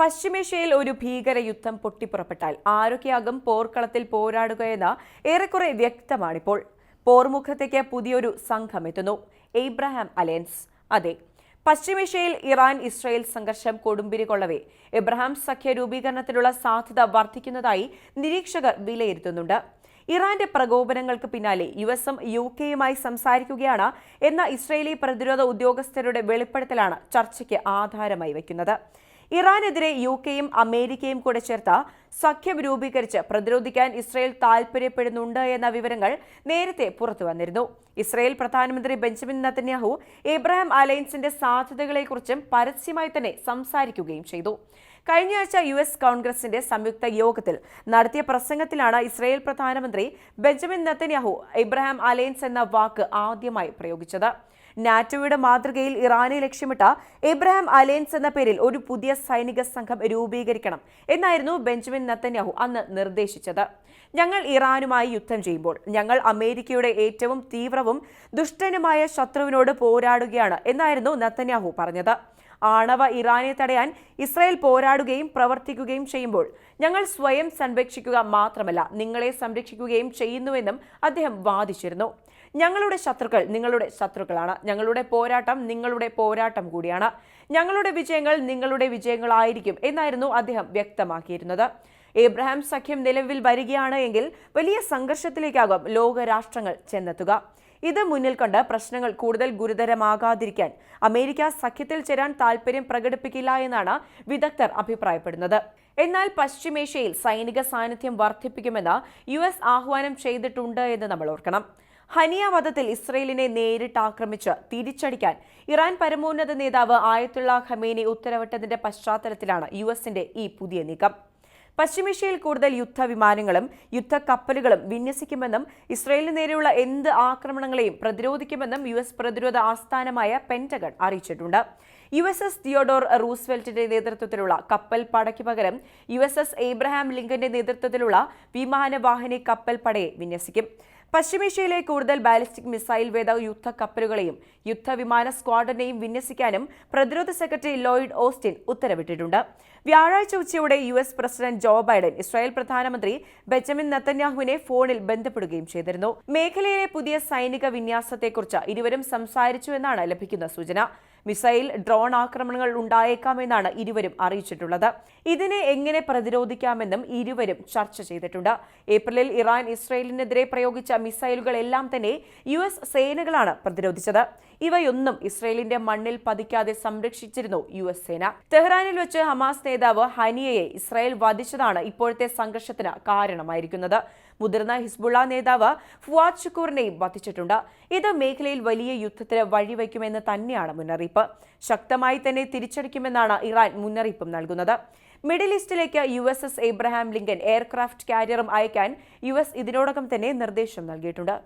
പശ്ചിമേഷ്യയിൽ ഒരു ഭീകര യുദ്ധം പൊട്ടിപ്പുറപ്പെട്ടാൽ ആരൊക്കെയാകും പോർക്കളത്തിൽ പോരാടുകയെന്ന് ഏറെക്കുറെ വ്യക്തമാണിപ്പോൾ. പോർമുഖത്തേക്ക് പുതിയൊരു സംഘം എത്തുന്നു എബ്രഹാം അലയൻസ്. അതെ പശ്ചിമേഷ്യയിൽ ഇറാൻ ഇസ്രായേൽ സംഘർഷം കൊടുമ്പിരി കൊള്ളവേ എബ്രഹാം സഖ്യ രൂപീകരണത്തിലുള്ള സാധ്യത വർദ്ധിക്കുന്നതായി നിരീക്ഷകർ വിലയിരുത്തുന്നുണ്ട്. ഇറാന്റെ പ്രകോപനങ്ങൾക്ക് പിന്നാലെ യു എസും യു കെയുമായി സംസാരിക്കുകയാണ് എന്ന ഇസ്രയേലി പ്രതിരോധ ഉദ്യോഗസ്ഥരുടെ വെളിപ്പെടുത്തലാണ് ചർച്ചയ്ക്ക് ആധാരമായി വയ്ക്കുന്നത്. ഇറാനെതിരെ യു കെയും അമേരിക്കയും കൂടെ ചേർത്ത സഖ്യം രൂപീകരിച്ച് പ്രതിരോധിക്കാൻ ഇസ്രയേൽ താൽപര്യപ്പെടുന്നുണ്ട് എന്ന വിവരങ്ങൾ നേരത്തെ പുറത്തു വന്നിരുന്നു. ഇസ്രയേൽ പ്രധാനമന്ത്രി ബെഞ്ചമിൻ നത്തന്യാഹു ഇബ്രാഹിം അലയൻസിന്റെ സാധ്യതകളെക്കുറിച്ചും പരസ്യമായി തന്നെ സംസാരിക്കുകയും ചെയ്തു. കഴിഞ്ഞയാഴ്ച യു എസ് കോൺഗ്രസിന്റെ സംയുക്ത യോഗത്തിൽ നടത്തിയ പ്രസംഗത്തിലാണ് ഇസ്രയേൽ പ്രധാനമന്ത്രി ബെഞ്ചമിൻ നത്തന്യാഹു ഇബ്രാഹിം അലയൻസ് എന്ന വാക്ക് ആദ്യമായി പ്രയോഗിച്ചത്. നാറ്റോയുടെ മാതൃകയിൽ ഇറാനെ ലക്ഷ്യമിട്ട എബ്രഹാം അലയൻസ് എന്ന പേരിൽ ഒരു പുതിയ സൈനിക സംഘം രൂപീകരിക്കണം എന്നായിരുന്നു ബെഞ്ചമിൻ നത്തന്യാഹു അന്ന് നിർദ്ദേശിച്ചത്. ഞങ്ങൾ ഇറാനുമായി യുദ്ധം ചെയ്യുമ്പോൾ ഞങ്ങൾ അമേരിക്കയുടെ ഏറ്റവും തീവ്രവും ദുഷ്ടനുമായ ശത്രുവിനോട് പോരാടുകയാണ് എന്നായിരുന്നു നത്തന്യാഹു പറഞ്ഞത്. ആണവ ഇറാനെ തടയാൻ ഇസ്രായേൽ പോരാടുകയും പ്രവർത്തിക്കുകയും ചെയ്യുമ്പോൾ ഞങ്ങൾ സ്വയം സംരക്ഷിക്കുക മാത്രമല്ല നിങ്ങളെ സംരക്ഷിക്കുകയും ചെയ്യുന്നുവെന്നും അദ്ദേഹം വാദിച്ചിരുന്നു. ഞങ്ങളുടെ ശത്രുക്കൾ നിങ്ങളുടെ ശത്രുക്കളാണ്. ഞങ്ങളുടെ പോരാട്ടം നിങ്ങളുടെ പോരാട്ടം കൂടിയാണ്. ഞങ്ങളുടെ വിജയങ്ങൾ നിങ്ങളുടെ വിജയങ്ങളായിരിക്കും എന്നായിരുന്നു അദ്ദേഹം വ്യക്തമാക്കിയിരുന്നത്. ഏബ്രഹാം സഖ്യം നിലവിൽ വരികയാണ് എങ്കിൽ വലിയ സംഘർഷത്തിലേക്കാകും ലോകരാഷ്ട്രങ്ങൾ ചെന്നെത്തുക. ഇത് മുന്നിൽ കണ്ട് പ്രശ്നങ്ങൾ കൂടുതൽ ഗുരുതരമാകാതിരിക്കാൻ അമേരിക്ക സഖ്യത്തിൽ ചേരാൻ താൽപര്യം പ്രകടിപ്പിക്കില്ല എന്നാണ് വിദഗ്ധർ അഭിപ്രായപ്പെടുന്നത്. എന്നാൽ പശ്ചിമേഷ്യയിൽ സൈനിക സാന്നിധ്യം വർദ്ധിപ്പിക്കുമെന്ന് യു ആഹ്വാനം ചെയ്തിട്ടുണ്ട് എന്ന് നമ്മൾ ഓർക്കണം. ഹനിയ വധത്തിൽ ഇസ്രയേലിനെ നേരിട്ട് ആക്രമിച്ച് തിരിച്ചടിക്കാൻ ഇറാൻ പരമോന്നത നേതാവ് ആയത്തുള്ള ഖമേനി ഉത്തരവിട്ടതിന്റെ പശ്ചാത്തലത്തിലാണ് യു എസിന്റെ ഈ പുതിയ നീക്കം. പശ്ചിമേഷ്യയിൽ കൂടുതൽ യുദ്ധവിമാനങ്ങളും യുദ്ധക്കപ്പലുകളും വിന്യസിക്കുമെന്നും ഇസ്രയേലിന് നേരെയുള്ള എന്ത് ആക്രമണങ്ങളെയും പ്രതിരോധിക്കുമെന്നും യു എസ് പ്രതിരോധ ആസ്ഥാനമായ പെന്റഗൺ അറിയിച്ചിട്ടുണ്ട്. യു എസ് എസ് തിയോഡോർ റൂസ്വെൽറ്റിന്റെ നേതൃത്വത്തിലുള്ള കപ്പൽ പടയ്ക്ക് പകരം യു എസ് എസ് എബ്രഹാം ലിങ്കന്റെ നേതൃത്വത്തിലുള്ള വിമാനവാഹിനി കപ്പൽ പടയെ വിന്യസിക്കും. പശ്ചിമേഷ്യയിലെ കൂടുതൽ ബാലിസ്റ്റിക് മിസൈൽ വേദ യുദ്ധ കപ്പലുകളെയും യുദ്ധവിമാന സ്ക്വാഡിനെയും വിന്യസിക്കാനും പ്രതിരോധ സെക്രട്ടറി ലോയിഡ് ഓസ്റ്റിൻ ഉത്തരവിട്ടിട്ടുണ്ട്. വ്യാഴാഴ്ച ഉച്ചയോടെ U S president Joe Biden Israel പ്രധാനമന്ത്രി ബെഞ്ചമിൻ നത്തന്യാഹുവിനെ ഫോണിൽ ബന്ധപ്പെടുകയും ചെയ്തിരുന്നു. മേഖലയിലെ പുതിയ സൈനിക വിന്യാസത്തെക്കുറിച്ച് ഇരുവരും സംസാരിച്ചു എന്നാണ് ലഭിക്കുന്ന സൂചന. മിസൈൽ ഡ്രോൺ ആക്രമണങ്ങൾ ഉണ്ടായേക്കാമെന്നാണ് ഇരുവരും അറിയിച്ചിട്ടുള്ളത്. ഇതിനെ എങ്ങനെ പ്രതിരോധിക്കാമെന്നും ഇരുവരും ചർച്ച ചെയ്തിട്ടുണ്ട്. ഏപ്രിലിൽ ഇറാൻ ഇസ്രയേലിനെതിരെ പ്രയോഗിച്ച മിസൈലുകളെല്ലാം തന്നെ യു സേനകളാണ് പ്രതിരോധിച്ചത്. ഇവയൊന്നും ഇസ്രയേലിന്റെ മണ്ണിൽ പതിക്കാതെ സംരക്ഷിച്ചിരുന്നു യു എസ് സേന. തെഹ്റാനിൽ വെച്ച് ഹമാസ് നേതാവ് ഹനിയയെ ഇസ്രായേൽ വധിച്ചതാണ് ഇപ്പോഴത്തെ സംഘർഷത്തിന് കാരണമായിരിക്കുന്നത്. മുതിർന്ന ഹിസ്ബുള്ള നേതാവ് ഫുവാദ് ഷുക്കൂറിനെയും വധിച്ചിട്ടുണ്ട്. ഇത് മേഖലയിൽ വലിയ യുദ്ധത്തിന് വഴിവെക്കുമെന്ന് തന്നെയാണ് മുന്നറിയിപ്പ്. ശക്തമായി തന്നെ തിരിച്ചടിക്കുമെന്നാണ് ഇറാൻ മുന്നറിയിപ്പും നൽകുന്നത്. Middle ഈസ്റ്റിലേക്ക് U S S Abraham Lincoln aircraft കാരിയറും അയക്കാൻ യു എസ് ഇതിനോടകം തന്നെ നിർദ്ദേശം നൽകിയിട്ടുണ്ട്.